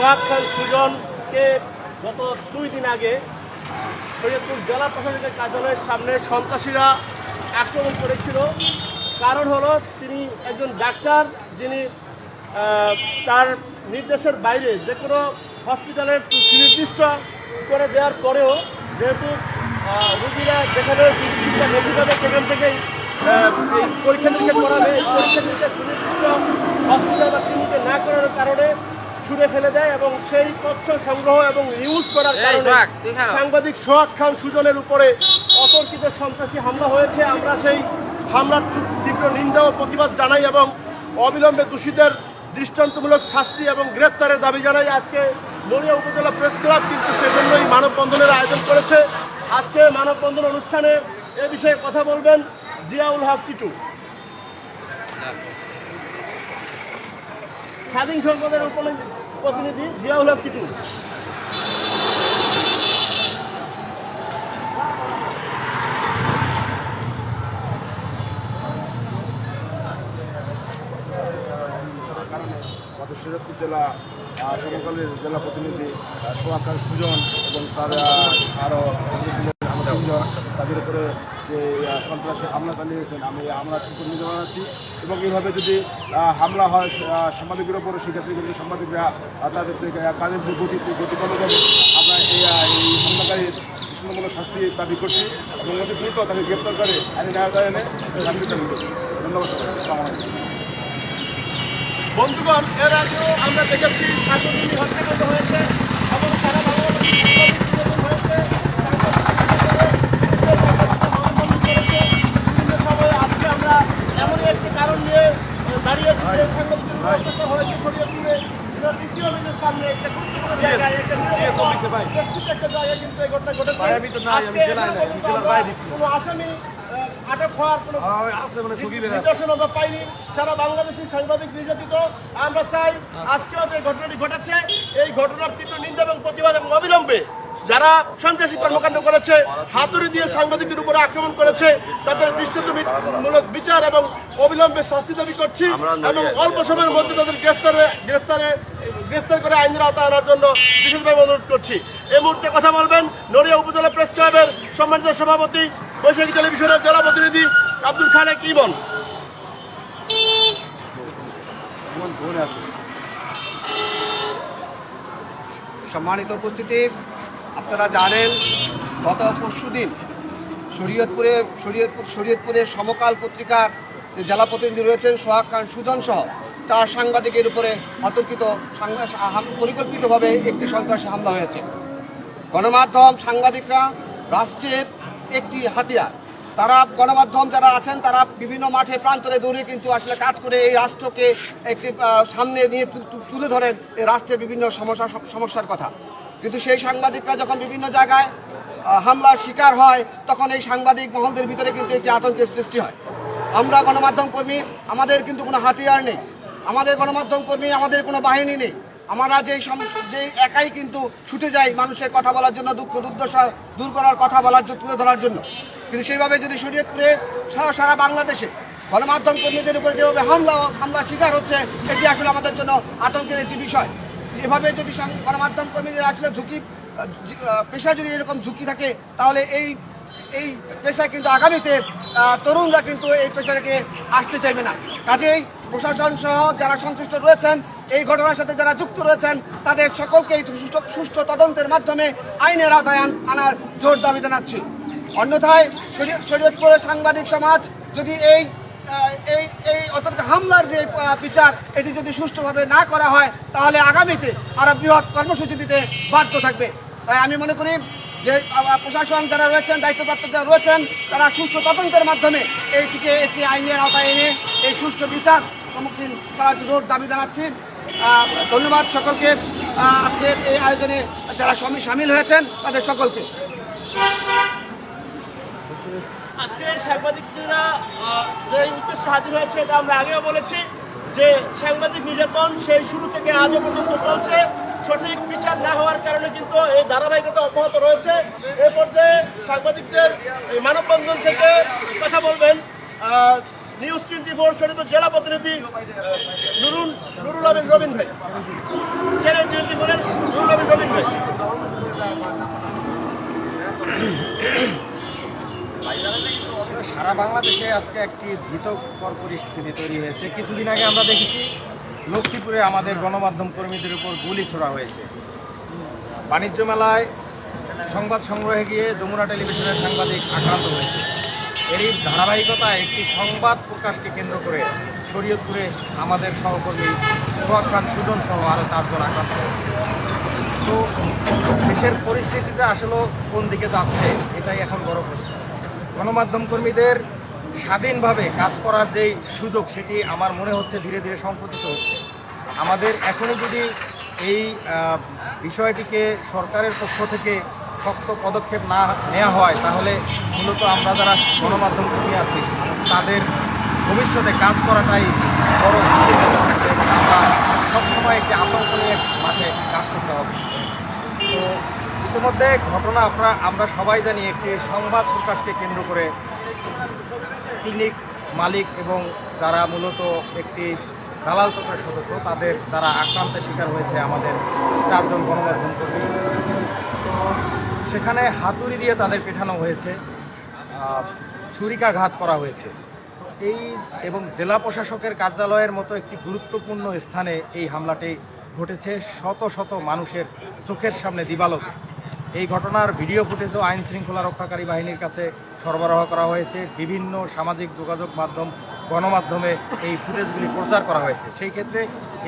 সোহাগ খান সুজনকে গত দুই দিন আগে শরীয়তপুর জেলা প্রশাসনের কার্যালয়ের সামনে সন্ত্রাসীরা আক্রমণ করেছিল। কারণ হলো তিনি একজন ডাক্তার, যিনি তার নির্দেশের বাইরে যে কোনো হসপিটালের সুনির্দিষ্ট করে দেওয়ার পরেও যেহেতু রুগীরা যেখানে চিকিৎসা বেশি পাবে, সেখান থেকেই পরীক্ষা নিরীক্ষা করাবে পরীক্ষা নিরীক্ষা সুনির্দিষ্ট হসপিটাল বা ক্লিনিকে না করার কারণে ছুড়ে ফেলে দেয় এবং সেই তথ্য সংগ্রহ এবং ইউজ করার কারণে। সাংবাদিক সোহাগ খান সুজনের উপরে অতর্কিত সন্ত্রাসী হামলা হয়েছে। আমরা সেই হামলার তীব্র নিন্দা ও প্রতিবাদ জানাই এবং অবিলম্বে দোষীদের দৃষ্টান্তমূলক শাস্তি এবং গ্রেপ্তারের দাবি জানাই। আজকে নড়িয়া উপজেলা প্রেস ক্লাব কিন্তু সেজন্যই মানববন্ধনের আয়োজন করেছে। আজকে মানববন্ধন অনুষ্ঠানে এ বিষয়ে কথা বলবেন জিয়াউল হক কিটু স্বাধীন সংসদের প্রতিনিধি জিয়াউল হক কিটু গত জেলা সমকালীন জেলা প্রতিনিধি সুজন এবং তার আরও আমরা তিনজন তাদের উপরে যে সন্ত্রাসী হামলা চালিয়েছেন আমি আমরা কৃতজ্ঞতা জানাচ্ছি। এবং এইভাবে যদি হামলা হয় সাংবাদিকের উপরে সেক্ষেত্রে যদি সাংবাদিকরা তাদের যে গতি গতি কমে যাবে আমরা এই আহ, এই হামলাকারী দৃষ্টান্তমূলক শাস্তি দাবি করছি এবং অতি দ্রুত তাকে গ্রেপ্তার করে আইনি ন্যায় এনে শাস্তি দাবি করছি ধন্যবাদ আলাইকুম। বন্ধুগণ এর আগেও আমরা দেখেছি সাংবাদিক হত্যাকাণ্ড হয়েছে এবং সারা বাংলাদেশে সাংবাদিক নির্যাতন হয়েছে বিভিন্ন সময়ে আজকে আমরা এমনই একটি কারণ নিয়ে আহ, দাঁড়িয়েছি যে সাংবাদিকদের উপর অত্যাচার হয়েছে শরীয়তপুরে ডিসি অফিসের সামনে একটা গুরুত্বপূর্ণ জায়গায় একটা নির্দিষ্ট একটা জায়গায় কিন্তু এই ঘটনা ঘটেছে আজকে কোনো আসামি আটক হওয়ার কোনো নির্দেশন আমরা পাইনি। সারা বাংলাদেশি সাংবাদিক নির্যাতিত। আমরা চাই আজকেও যে ঘটনাটি ঘটেছে এই ঘটনার তীব্র নিন্দা এবং প্রতিবাদ এবং অবিলম্বে যারা সন্ত্রাসী কর্মকাণ্ড করেছে হাতুড়ি দিয়ে সাংবাদিকদের উপরে আক্রমণ করেছে তাদের দৃষ্টান্তমূলক বিচার এবং অবিলম্বে শাস্তি দাবি করছি এবং অল্প সময়ের মধ্যে তাদের গ্রেফতারে গ্রেফতারে গ্রেফতার করে আইনের আওতা আনার জন্য বিশেষভাবে অনুরোধ করছি। এই মুহূর্তে কথা বলবেন নড়িয়া উপজেলা প্রেস ক্লাবের সম্মানিত সভাপতি বৈশাখী টেলিভিশনের জেলা প্রতিনিধি আব্দুল খালেক ইমন এমন ফোন আছে সম্মানিত উপস্থিতি আপনারা জানেন, গত পরশু দিন শরীয়তপুরে, শরীয়তপুর, শরীয়তপুরের সমকাল পত্রিকার যে জেলা প্রতিনিধি রয়েছেন সোহাগ খান সুজন সহ চার সাংবাদিকের উপরে সাংঘা- পরিকল্পিতভাবে একটি সন্ত্রাসী হামলা হয়েছে। গণমাধ্যম সাংবাদিকরা রাষ্ট্রের একটি হাতিয়ার। তারা গণমাধ্যম যারা আছেন, তারা বিভিন্ন মাঠে, প্রান্তরে দৌড়ে কিন্তু আসলে কাজ করে এই রাষ্ট্রকে একটি সামনে নিয়ে তুলে ধরেন এই রাষ্ট্রের বিভিন্ন সমস্যা, সমস্যার কথা। কিন্তু সেই সাংবাদিকরা যখন বিভিন্ন জায়গায় হামলার শিকার হয়, তখন এই সাংবাদিক মহলদের ভিতরে কিন্তু একটি আতঙ্কের সৃষ্টি হয়। আমরা গণমাধ্যম কর্মী, আমাদের কিন্তু কোনো হাতিয়ার নেই। আমাদের গণমাধ্যম কর্মী, আমাদের কোনো বাহিনী নেই। আমরা যেই যেই একাই কিন্তু ছুটে যাই মানুষের কথা বলার জন্য, দুঃখ, দুর্দশা দূর করার কথা বলার তুলে ধরার জন্য। কিন্তু সেইভাবে যদি শরীয়তপুরে সারা সারা বাংলাদেশে গণমাধ্যম কর্মীদের উপরে যেভাবে হামলা হামলা শিকার হচ্ছে এটি আসলে আমাদের জন্য আতঙ্কের একটি বিষয়। এভাবে যদি গণমাধ্যম কর্মীদের আসলে ঝুঁকি পেশা যদি এরকম ঝুঁকি থাকে, তাহলে এই এই পেশায় কিন্তু আগামীতে তরুণরা কিন্তু এই পেশাটাকে আসতে চাইবে না। কাজেই প্রশাসন সহ যারা সংশ্লিষ্ট রয়েছেন, এই ঘটনার সাথে যারা যুক্ত রয়েছেন, তাদের সকলকেই সুষ্ঠু- তদন্তের মাধ্যমে আইনের আদায় আনার জোর দাবি জানাচ্ছি। অন্যথায় শরীয়ত- শরীয়তপুরের সাংবাদিক সমাজ যদি এই এই এই অতর্ক হামলার যে বিচার, এটি যদি সুষ্ঠুভাবে না করা হয়, তাহলে আগামীতে আরও বৃহৎ কর্মসূচি দিতে বাধ্য থাকবে। তাই আমি মনে করি যে প্রশাসন যারা রয়েছেন, দায়িত্বপ্রাপ্ত যারা রয়েছেন, তারা সুষ্ঠু তদন্তের মাধ্যমে এইটিকে একটি আইনের আওতায় এনে এই সুষ্ঠু বিচার সম্মুখীন করার জোর দাবি জানাচ্ছি। ধন্যবাদ সকলকে। আজকের এই আয়োজনে যারা সামিল হয়েছেন, তাদের সকলকে। আজকে সাংবাদিকরা যে উদ্দেশ্যে হাজির হয়েছে এটা আমরা আগেও বলেছি যে সাংবাদিক নির্যাতন সেই শুরু থেকে আজও পর্যন্ত চলছে। সঠিক বিচার না হওয়ার কারণে কিন্তু এই ধারাবাহিকতা অব্যাহত রয়েছে এ পর্যায়ে সাংবাদিকদের এই মানববন্ধন থেকে কথা বলবেন আহ, নিউজ টোয়েন্টি ফোর শরীয়তপুর জেলা প্রতিনিধি আহ, নুরুল নুরুল আমিন রবিন ভাই চ্যানেল টোয়েন্টি ফোরের নুরুল আমিন রবিন ভাই সারা বাংলাদেশে আজকে একটি ভীতকর পরিস্থিতি তৈরি হয়েছে। কিছুদিন আগে আমরা দেখেছি, লক্ষ্মীপুরে আমাদের গণমাধ্যম কর্মীদের উপর গুলি ছোড়া হয়েছে। বাণিজ্য মেলায় সংবাদ সংগ্রহে গিয়ে যমুনা টেলিভিশনের সাংবাদিক আক্রান্ত হয়েছে। এরই ধারাবাহিকতায় একটি সংবাদ প্রকাশকে কেন্দ্র করে শরীয়তপুরে আমাদের সহকর্মী সোহাগ খান সুজন সহ আরও চারজন আক্রান্ত তো দেশের পরিস্থিতিটা আসলে কোন দিকে যাচ্ছে, এটাই এখন বড় প্রশ্ন। গণমাধ্যম কর্মীদের স্বাধীনভাবে কাজ করার যেই সুযোগ সেটি আমার মনে হচ্ছে ধীরে ধীরে সংকুচিত হচ্ছে। আমাদের এখনই যদি এই বিষয়টিকে সরকারের পক্ষ থেকে শক্ত পদক্ষেপ না নেওয়া হয়, তাহলে মূলত আমরা যারা গণমাধ্যম কর্মী আছি, তাদের ভবিষ্যতে কাজ করাটাই বড় আমরা সবসময় একটি আতঙ্ক নিয়ে মাঠে কাজ করতে হবে। তো ইতিমধ্যে ঘটনা আমরা আমরা সবাই জানি একটি সংবাদ প্রকাশকে কেন্দ্র করে ক্লিনিক মালিক এবং যারা মূলত একটি দালাল চক্রের সদস্য, তাদের দ্বারা আক্রান্তের শিকার হয়েছে আমাদের চারজন গণমাধ্যম কর্মী। সেখানে হাতুড়ি দিয়ে তাদের পেঠানো হয়েছে ছুরিকাঘাত করা হয়েছে। এই এবং জেলা প্রশাসকের কার্যালয়ের মতো একটি গুরুত্বপূর্ণ স্থানে এই হামলাটি ঘটেছে শত শত মানুষের চোখের সামনে দিবালোকে। এই ঘটনার ভিডিও ফুটেজও আইন শৃঙ্খলা রক্ষাকারী বাহিনীর কাছে সরবরাহ করা হয়েছে। বিভিন্ন সামাজিক যোগাযোগ মাধ্যম, গণমাধ্যমে এই ফুটেজগুলি প্রচার করা হয়েছে। সেই ক্ষেত্রে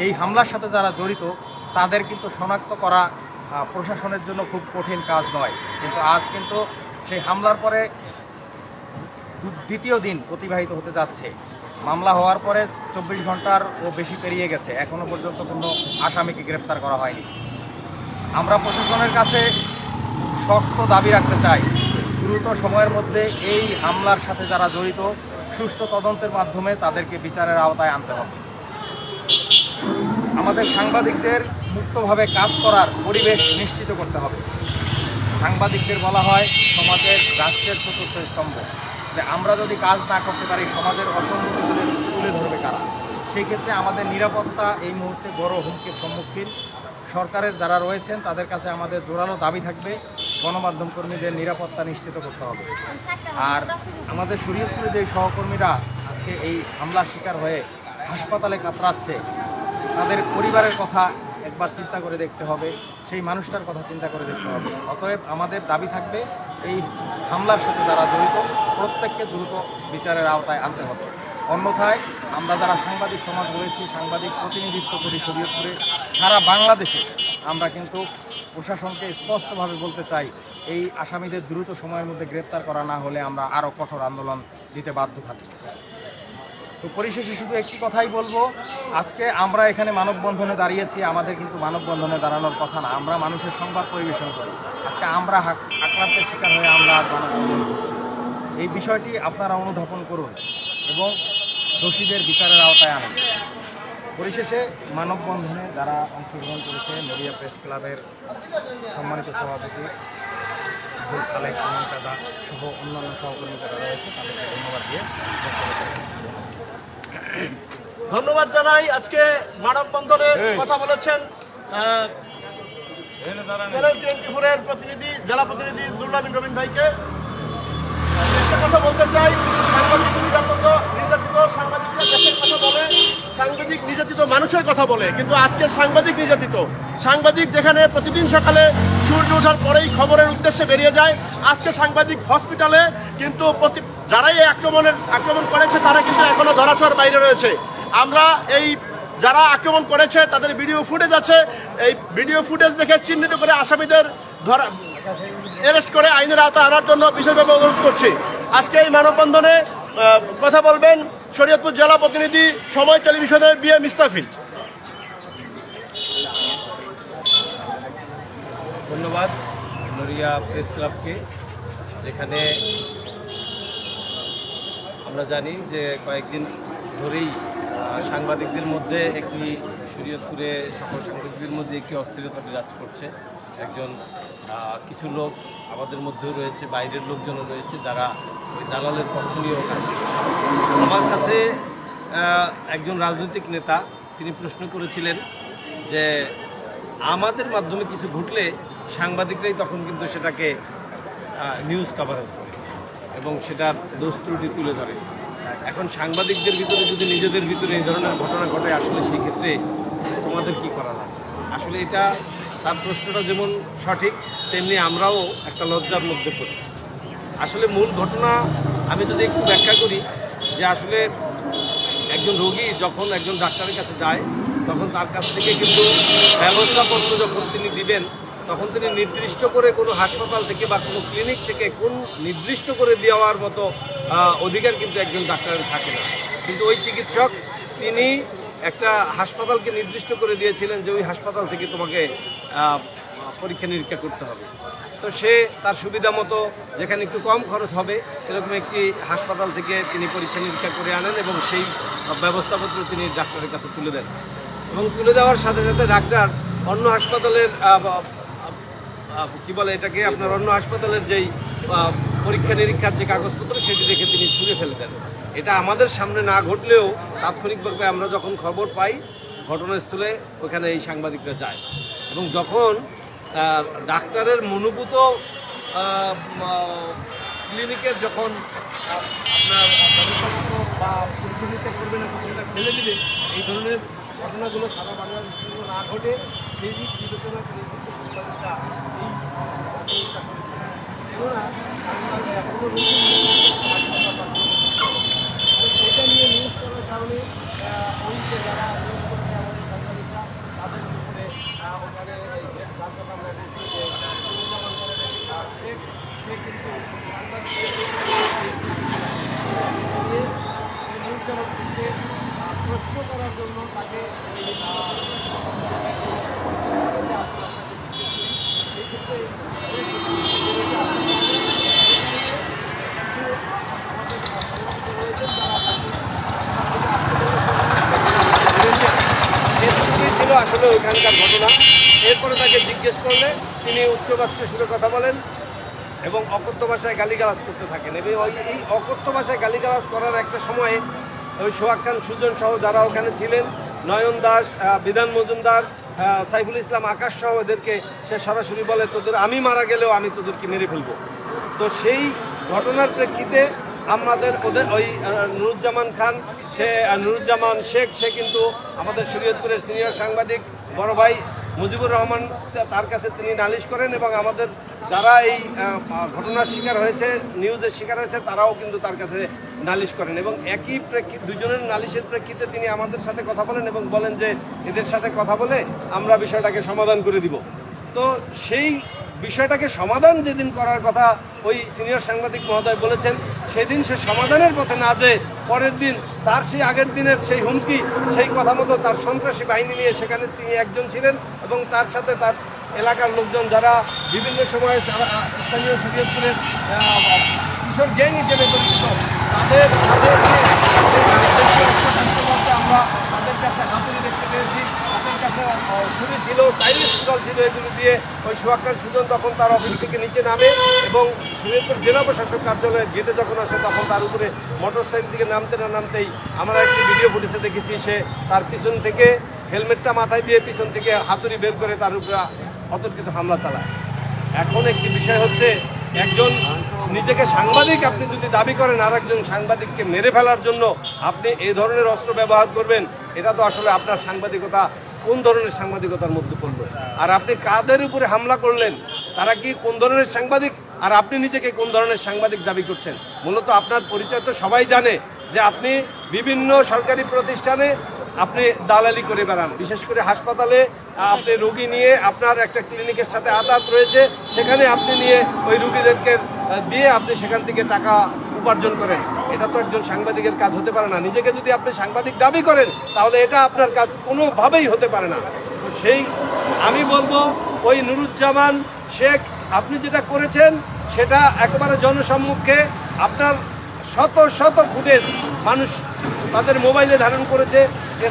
এই হামলার সাথে যারা জড়িত, তাদের কিন্তু শনাক্ত করা প্রশাসনের জন্য খুব কঠিন কাজ নয়। কিন্তু আজ কিন্তু সেই হামলার পরে দ্বিতীয় দিন অতিবাহিত হতে যাচ্ছে। মামলা হওয়ার পরে চব্বিশ ঘণ্টার ও বেশি পেরিয়ে গেছে। এখনও পর্যন্ত কোনো আসামিকে গ্রেপ্তার করা হয়নি। আমরা প্রশাসনের কাছে শক্ত দাবি রাখতে চাই। দ্রুত সময়ের মধ্যে এই হামলার সাথে যারা জড়িত, সুষ্ঠু তদন্তের মাধ্যমে তাদেরকে বিচারের আওতায় আনতে হবে। আমাদের সাংবাদিকদের মুক্তভাবে কাজ করার পরিবেশ নিশ্চিত করতে হবে। সাংবাদিকদের বলা হয়, সমাজের রাষ্ট্রের চতুর্থ স্তম্ভ। যে আমরা যদি কাজ না করতে পারি, সমাজের অসঙ্গতি তুলে তুলে ধরবে কারা? সেই ক্ষেত্রে আমাদের নিরাপত্তা এই মুহূর্তে বড় হুমকির সম্মুখীন। সরকারের যারা রয়েছেন, তাদের কাছে আমাদের জোরালো দাবি থাকবে। গণমাধ্যম কর্মীদের নিরাপত্তা নিশ্চিত করতে হবে। আর আমাদের শরীয়তপুরে যে সহকর্মীরা আজকে এই হামলার শিকার হয়ে হাসপাতালে কাতরাচ্ছে, তাদের পরিবারের কথা একবার চিন্তা করে দেখতে হবে, সেই মানুষটার কথা চিন্তা করে দেখতে হবে। অতএব আমাদের দাবি থাকবে, এই হামলার সাথে যারা জড়িত, প্রত্যেককে দ্রুত বিচারের আওতায় আনতে হবে। অন্যথায় আমরা যারা সাংবাদিক সমাজ রয়েছি, সাংবাদিক প্রতিনিধিত্ব করি শরীয়তপুরে, সারা বাংলাদেশে আমরা কিন্তু প্রশাসনকে স্পষ্টভাবে বলতে চাই, এই আসামিদের দ্রুত সময়ের মধ্যে গ্রেপ্তার করা না হলে আমরা আরও কঠোর আন্দোলন দিতে বাধ্য থাকব। তো পরিশেষে শুধু একটি কথাই বলব, আজকে আমরা এখানে মানববন্ধনে দাঁড়িয়েছি, আমাদের কিন্তু মানববন্ধনে দাঁড়ানোর কথা না, আমরা মানুষের সংবাদ পরিবেশন করি। আজকে আমরা আক্রান্তের শিকার হয়ে আমরা আজ মানববন্ধন করছি। এই বিষয়টি আপনারা অনুধাবন করুন এবং দোষীদের বিচারের আওতায় আনুন। পরিশেষে মানববন্ধনে যারা অংশগ্রহণ করেছে নদিয়া প্রেস ক্লাবের সম্মানিত সভাপতি আব্দুল খালেক আমিন দাদা সহ অন্যান্য সহকর্মী যারা রয়েছে তাদেরকে ধন্যবাদ দিয়ে। ধন্যবাদ জানাই। আজকে মানববন্ধনে কথা বলেছেন আহ, টোয়েন্টি ফোরের প্রতিনিধি জেলা প্রতিনিধি দুর্লাবিন রবিন ভাইকে। একটা কথা বলতে চাই সাংবাদিক নির্যাতিত সাংবাদিকরা দেশের কথা বলে। সাংবাদিক নির্যাতিত মানুষের কথা বলে, কিন্তু আজকে সাংবাদিক নির্যাতিত। সাংবাদিক যেখানে প্রতিদিন সকালে সূর্য ওঠার পরেই খবরের উদ্দেশ্যে বেরিয়ে যায়, আজকে সাংবাদিক হসপিটালে, কিন্তু যারাই আক্রমণের আক্রমণ করেছে, তারা কিন্তু এখনও ধরাছোঁয়ার বাইরে রয়েছে। আমরা এই যারা আক্রমণ করেছে, তাদের ভিডিও ফুটেজ আছে। এই ভিডিও ফুটেজ দেখে চিহ্নিত করে আসামিদের ধরা অ্যারেস্ট করে আইনের আওতায় আনার জন্য বিশেষভাবে অনুরোধ করছি। আজকে এই মানববন্ধনে কথা বলবেন শরীয়তপুর জেলা প্রতিনিধি সময় টেলিভিশনের বি এম ইস্তাফিল ধন্যবাদ নড়িয়া প্রেস ক্লাবকে, যেখানে আমরা জানি যে কয়েকদিন ধরেই সাংবাদিকদের মধ্যে একটি শরীয়তপুরে সকল সাংবাদিকদের মধ্যে একটি অস্থিরতা বিরাজ করছে। একজন কিছু লোক আমাদের মধ্যেও রয়েছে, বাইরের লোকজনও রয়েছে যারা ওই দালালের পক্ষ নিয়েও কাজ আমার কাছে একজন রাজনৈতিক নেতা, তিনি প্রশ্ন করেছিলেন যে আমাদের মাধ্যমে কিছু ঘটলে সাংবাদিকরাই তখন কিন্তু সেটাকে নিউজ কাভারেজ করে এবং সেটার দোষ ত্রুটি তুলে ধরে। এখন সাংবাদিকদের ভিতরে যদি নিজেদের ভিতরে এই ধরনের ঘটনা ঘটে, আসলে সেই ক্ষেত্রে তোমাদের কি করার আছে? আসলে এটা তার প্রশ্নটা যেমন সঠিক, তেমনি আমরাও একটা লজ্জার মধ্যে পড়ি। আসলে মূল ঘটনা আমি যদি একটু ব্যাখ্যা করি, যে আসলে একজন রোগী যখন একজন ডাক্তারের কাছে যায়, তখন তার কাছ থেকে কিন্তু ব্যবস্থাপত্র যখন তিনি দিবেন, তখন তিনি নির্দিষ্ট করে কোনো হাসপাতাল থেকে বা কোনো ক্লিনিক থেকে কোন নির্দিষ্ট করে দেওয়ার মতো অধিকার কিন্তু একজন ডাক্তারের থাকে না। কিন্তু ওই চিকিৎসক, তিনি একটা হাসপাতালকে নির্দিষ্ট করে দিয়েছিলেন যে ওই হাসপাতাল থেকে তোমাকে পরীক্ষা নিরীক্ষা করতে হবে। তো সে তার সুবিধা মতো যেখানে একটু কম খরচ হবে, সেরকম একটি হাসপাতাল থেকে তিনি পরীক্ষা নিরীক্ষা করে আনেন এবং সেই ব্যবস্থাপত্র তিনি ডাক্তারের কাছে তুলে দেন। এবং তুলে দেওয়ার সাথে সাথে ডাক্তার অন্য হাসপাতালের কি বলে এটাকে, আপনার অন্য হাসপাতালের যেই পরীক্ষা নিরীক্ষার যে কাগজপত্র, সেটি দেখে তিনি ছুঁড়ে ফেলে দেন। এটা আমাদের সামনে না ঘটলেও তাৎক্ষণিকভাবে আমরা যখন খবর পাই, ঘটনাস্থলে ওখানে এই সাংবাদিকরা যায়। এবং যখন ডাক্তারের মনোভূত ক্লিনিকের যখন আপনার বা ফেলে দিলে এই ধরনের ঘটনাগুলো সারা জন্য না ঘটে, সেই দিক বিবেচনা করে সাংবাদিক এখনও নতুন হাসপাতাল তো সেটা নিয়ে নিউজ করার কারণে আহ, ওই যে যারা নিউজ করেছে আমাদের সাংবাদিকরা তাদের উপরে আহ, ওখানে এই যে যার কথা আমরা বলছি যে সুন্দরবন করে আহ, শেখ সে কিন্তু প্রশ্ন করার জন্য তাকে ওই আহ, এই ক্ষেত্রে এটুকুই ছিল আসলে ওইখানকার ঘটনা এরপরে তাকে জিজ্ঞেস করলে উচ্চ বাচ্চ সুরে কথা বলেন এবং অকথ্য ভাষায় গালিগালাজ করতে থাকেন। এবং এই অকথ্য ভাষায় গালিগালাজ করার একটা সময়ে ওই সোহাগ খান, সুজন সহ যারা ওখানে ছিলেন, নয়ন দাস বিধান মজুমদার সাইফুল ইসলাম, আকাশ সহ এদেরকে সে সরাসরি বলে, তোদের আমি মারা গেলেও আমি তোদেরকে মেরে ফেলব। তো সেই ঘটনার প্রেক্ষিতে আমাদের ওদের ওই নুরুজ্জামান খান, সে নুরুজ্জামান শেখ, সে কিন্তু আমাদের শরীয়তপুরের সিনিয়র সাংবাদিক, বড় ভাই মুজিবুর রহমান তার কাছে তিনি নালিশ করেন এবং আমাদের যারা এই ঘটনার শিকার হয়েছে, নিউজের শিকার হয়েছে, তারাও কিন্তু তার কাছে নালিশ করেন এবং একই প্রেক্ষিত দুজনের নালিশের প্রেক্ষিতে তিনি আমাদের সাথে কথা বলেন এবং বলেন যে এদের সাথে কথা বলে আমরা বিষয়টাকে সমাধান করে দিব। তো সেই বিষয়টাকে সমাধান যেদিন করার কথা ওই সিনিয়র সাংবাদিক মহোদয় বলেছেন সেদিন সে সমাধানের পথে না যে পরের দিন তার সেই আগের দিনের সেই হুমকি, সেই কথা মতো তার সন্ত্রাসী বাহিনী নিয়ে সেখানে তিনি একজন ছিলেন এবং তার সাথে তার এলাকার লোকজন যারা বিভিন্ন সময়ে স্থানীয় শরীয়তপুরের কিশোর গ্যাং হিসেবে পরিচিত, তাদের তাদেরকে আমরা তাদের কাছে হাতুড়ি দেখতে পেয়েছি তাদের কাছে আহ, ছুরি ছিল চাইনিজ স্টল ছিল এগুলো দিয়ে ওই সোহাক্কার সুজন তখন তার অফিস থেকে নিচে নামে এবং শরীয়তপুর জেলা প্রশাসক কার্যালয়ের গেটে যখন আসে তখন তার উপরে মোটর সাইকেল থেকে নামতে না নামতেই আমরা একটি ভিডিও ফুটেজে দেখেছি সে তার পিছন থেকে হেলমেটটা মাথায় দিয়ে পিছন থেকে হাতুড়ি বের করে তার উপরে অতর্কিত হামলা চালায়। এখন একটি বিষয় হচ্ছে, একজন নিজেকে সাংবাদিক আপনি যদি দাবি করেন আর একজন সাংবাদিককে মেরে ফেলার জন্য আপনি এই ধরনের অস্ত্র ব্যবহার করবেন, এটা তো আসলে আপনার সাংবাদিকতা কোন ধরনের সাংবাদিকতার মধ্যে পড়ল? আর আপনি কাদের উপরে হামলা করলেন? তারা কি কোন ধরনের সাংবাদিক? আর আপনি নিজেকে কোন ধরনের সাংবাদিক দাবি করছেন? মূলত আপনার পরিচয় তো সবাই জানে যে আপনি বিভিন্ন সরকারি প্রতিষ্ঠানে আপনি দালালি করে বেড়ান। বিশেষ করে হাসপাতালে আপনি রোগী নিয়ে আপনার একটা ক্লিনিকের সাথে আদাত রয়েছে। সেখানে আপনি নিয়ে ওই রুগীদেরকে দিয়ে আপনি সেখান থেকে টাকা উপার্জন করেন, এটা তো একজন সাংবাদিকের কাজ হতে পারে না। নিজেকে যদি আপনি সাংবাদিক দাবি করেন, তাহলে এটা আপনার কাজ কোনোভাবেই হতে পারে না। তো সেই আমি বলব, ওই নুরুজ্জামান শেখ, আপনি যেটা করেছেন, সেটা একেবারে জনসম্মুখে আপনার শত শত ফুটেজ মানুষ তাদের মোবাইলে ধারণ করেছে।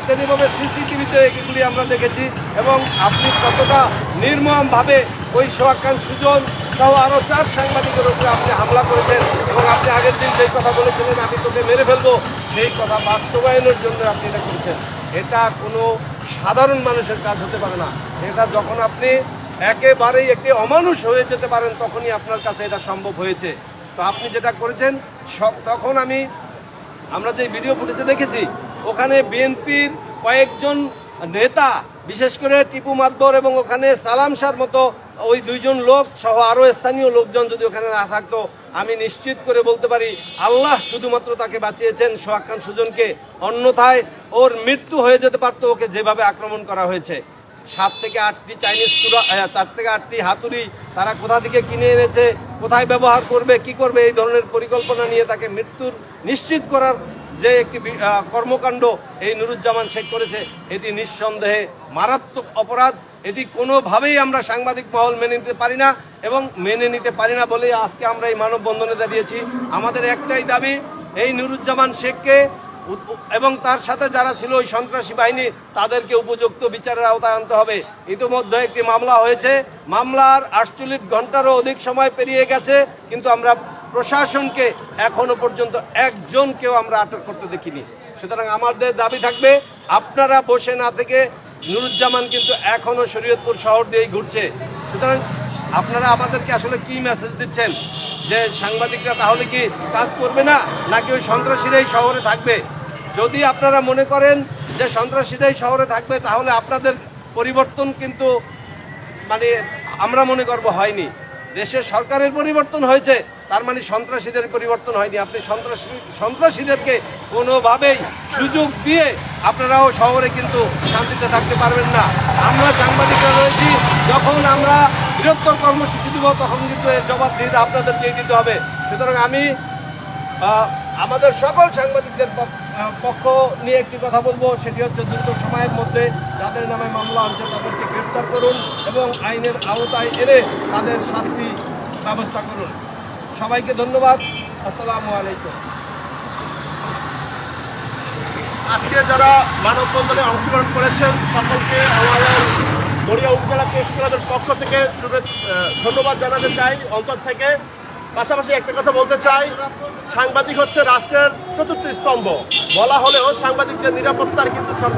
স্থানীয়ভাবে সিসিটিভিতে এগুলি আমরা দেখেছি এবং আপনি কতটা নির্মমভাবে ওই সোহাগ সুজন সহ আরও চার সাংবাদিকের উপরে আপনি হামলা করেছেন এবং আপনি আগের দিন যেই কথা বলেছিলেন, আমি তোকে মেরে ফেলব সেই কথা বাস্তবায়নের জন্য আপনি এটা করেছেন, এটা কোনো সাধারণ মানুষের কাজ হতে পারে না। এটা যখন আপনি একেবারেই একটি অমানুষ হয়ে যেতে পারেন, তখনই আপনার কাছে এটা সম্ভব হয়েছে। তো আপনি যেটা করেছেন তখন আমি, আমরা যে ভিডিও ফুটেজে দেখেছি, ওখানে বিএনপির কয়েকজন নেতা, বিশেষ করে টিপু মাতবর এবং ওখানে সালাম শাহর মতো ওই দুইজন লোক সহ আরও স্থানীয় লোকজন যদি ওখানে না থাকতো, আমি নিশ্চিত করে বলতে পারি আল্লাহ শুধুমাত্র তাকে বাঁচিয়েছেন সোহাগ সুজনকে। অন্যথায় ওর মৃত্যু হয়ে যেতে পারতো ওকে যেভাবে আক্রমণ করা হয়েছে। সাত থেকে আটটি চাইনিজ চূড়া চার থেকে আটটি হাতুড়ি তারা কোথা থেকে কিনে এনেছে, কোথায় ব্যবহার করবে, কি করবে, এই ধরনের পরিকল্পনা নিয়ে তাকে মৃত্যুর নিশ্চিত করার যে একটি কর্মকাণ্ড এই নুরুজ্জামান শেখ করেছে, এটি নিঃসন্দেহে মারাত্মক অপরাধ। এটি কোনোভাবেই আমরা সাংবাদিক মহল মেনে নিতে পারি না এবং মেনে নিতে পারি না বলেই আজকে আমরা এই মানববন্ধনে দাঁড়িয়েছি আমাদের একটাই দাবি, এই নুরুজ্জামান শেখকে এবং তার সাথে যারা ছিল ওই সন্ত্রাসী বাহিনী, তাদেরকে উপযুক্ত বিচারের আওতায় আনতে হবে। ইতিমধ্যে একটি মামলা হয়েছে। মামলার আটচল্লিশ ঘন্টারও অধিক সময় পেরিয়ে গেছে, কিন্তু আমরা প্রশাসনকে এখনও পর্যন্ত একজনকেও আমরা আটক করতে দেখিনি। সুতরাং আমাদের দাবি থাকবে, আপনারা বসে না থেকে নুরুজ্জামান কিন্তু এখনও শরীয়তপুর শহর দিয়েই ঘুরছে। সুতরাং আপনারা আমাদেরকে আসলে কি মেসেজ দিচ্ছেন? যে সাংবাদিকরা তাহলে কি কাজ করবে না? নাকি ওই সন্ত্রাসীরাই শহরে থাকবে? যদি আপনারা মনে করেন যে সন্ত্রাসীরাই শহরে থাকবে, তাহলে আপনাদের পরিবর্তন কিন্তু মানে আমরা মনে করব হয়নি। দেশের সরকারের পরিবর্তন হয়েছে, তার মানে সন্ত্রাসীদের পরিবর্তন হয়নি। আপনি সন্ত্রাসী, সন্ত্রাসীদেরকে কোনোভাবেই সুযোগ দিয়ে আপনারাও শহরে কিন্তু শান্তিতে থাকতে পারবেন না। আমরা সাংবাদিকরা রয়েছি, যখন আমরা বৃহত্তর কর্মসূচি দিব, তখন কিন্তু এর জবাব দিয়ে আপনাদেরকেই দিতে হবে। সুতরাং আমি আমাদের সকল সাংবাদিকদের পক- পক্ষ নিয়ে একটি কথা বলব, সেটি হচ্ছে দ্রুত সময়ের মধ্যে যাদের নামে মামলা হচ্ছে তাদেরকে গ্রেপ্তার করুন এবং আইনের আওতায় এনে তাদের শাস্তি ব্যবস্থা করুন। সবাইকে ধন্যবাদ। আসসালামু আলাইকুম। আজকে যারা মানববন্ধনে অংশগ্রহণ করেছেন, সকলকে আমাদের গড়িয়া উপজেলা প্রেস ক্লাবের পক্ষ থেকে শুভে- ধন্যবাদ জানাতে চাই। অন্তর থেকে পাশাপাশি একটা কথা বলতে চাই, সাংবাদিক হচ্ছে রাষ্ট্রের চতুর্থ স্তম্ভ। বলা হলেও সাংবাদিকদের নিরাপত্তার কিন্তু সর্ব